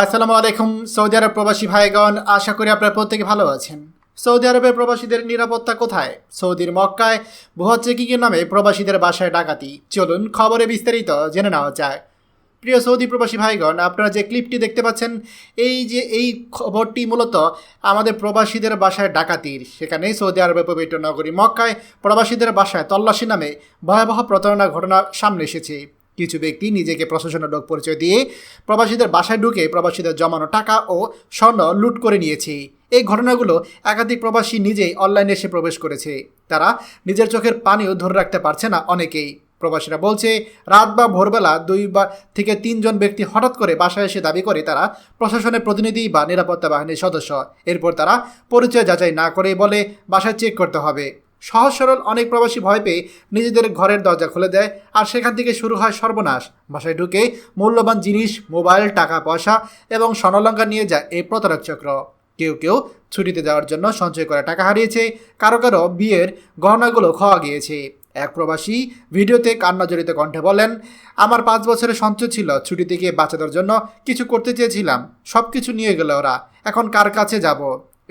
আসসালামু আলাইকুম, সৌদি আরব প্রবাসী ভাইগণ, আশা করি আপনারা প্রত্যেকে ভালো আছেন। সৌদি আরবের প্রবাসীদের নিরাপত্তা কোথায়? সৌদির মক্কায় ভুয়া চেকিংয়ের নামে প্রবাসীদের বাসায় ডাকাতি। চলুন খবরে বিস্তারিত জেনে নেওয়া যায় প্রিয় সৌদি প্রবাসী ভাইগণ, আপনারা যে ক্লিপটি দেখতে পাচ্ছেন, এই যে এই খবরটি মূলত আমাদের প্রবাসীদের বাসায় ডাকাতির। সেখানে সৌদি আরবের পবিত্র নগরী মক্কায় প্রবাসীদের বাসায় তল্লাশি নামে ভয়াবহ প্রতারণার ঘটনা সামনে এসেছে। কিছু ব্যক্তি নিজেকে প্রশাসনের লোক পরিচয় দিয়ে প্রবাসীদের বাসায় ঢুকে প্রবাসীদের জমানো টাকা ও স্বর্ণ লুট করে নিয়েছে। এই ঘটনাগুলো একাধিক প্রবাসী নিজেই অনলাইনে এসে প্রবেশ করেছে। তারা নিজের চোখের পানিও ধরে রাখতে পারছে না অনেকেই। প্রবাসীরা বলছে, রাত বা ভোরবেলা দুই বা থেকে তিনজন ব্যক্তি হঠাৎ করে বাসায় এসে দাবি করে তারা প্রশাসনের প্রতিনিধি বা নিরাপত্তা বাহিনীর সদস্য। এরপর তারা পরিচয় যাচাই না করে বলে বাসায় চেক করতে হবে। সহজ সরল অনেক প্রবাসী ভয় পেয়ে নিজেদের ঘরের দরজা খুলে দেয় আর সেখান থেকে শুরু হয় সর্বনাশ। বাসায় ঢুকে মূল্যবান জিনিস, মোবাইল, টাকা, পয়সা এবং স্বর্ণলঙ্কা নিয়ে যায় এই প্রতারক চক্র। কেউ কেউ ছুটিতে যাওয়ার জন্য সঞ্চয় করা টাকা হারিয়েছে, কারও কারও বিয়ের গহনাগুলো খাওয়া গিয়েছে। এক প্রবাসী ভিডিওতে কান্না জড়িত কণ্ঠে বলেন, আমার পাঁচ বছরের সঞ্চয় ছিল, ছুটিতে গিয়ে বাচ্চাদের জন্য কিছু করতে চেয়েছিলাম সব কিছু নিয়ে গেল ওরা, এখন কার কাছে যাব?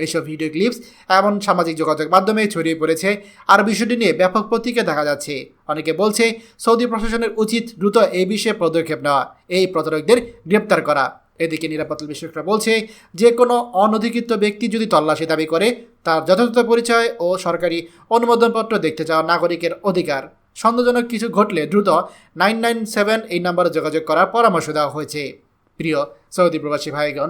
এইসব ভিডিও ক্লিপস এমন সামাজিক যোগাযোগ মাধ্যমে ছড়িয়ে পড়েছে। আর বিষয়টি নিয়ে ব্যাপক প্রতিক্রিয়া দেখা যাচ্ছে। অনেকে বলছে, সৌদি প্রশাসনের উচিত দ্রুত এই বিষয়ে পদক্ষেপ নেওয়া, এই প্রতারকদের গ্রেপ্তার করা। এদিকে নিরাপত্তা বিশ্লেষকরা বলছে যে কোনো অনধিকৃত ব্যক্তি যদি তল্লাশি দাবি করে, তার যথাযথ পরিচয় ও সরকারি অনুমোদনপত্র দেখতে চাওয়া নাগরিকের অধিকার। সন্দেহজনক কিছু ঘটলে দ্রুত নাইন নাইন সেভেন এই নম্বরে যোগাযোগ করার পরামর্শ দেওয়া হয়েছে। প্রিয় সৌদি প্রবাসী ভাইগণ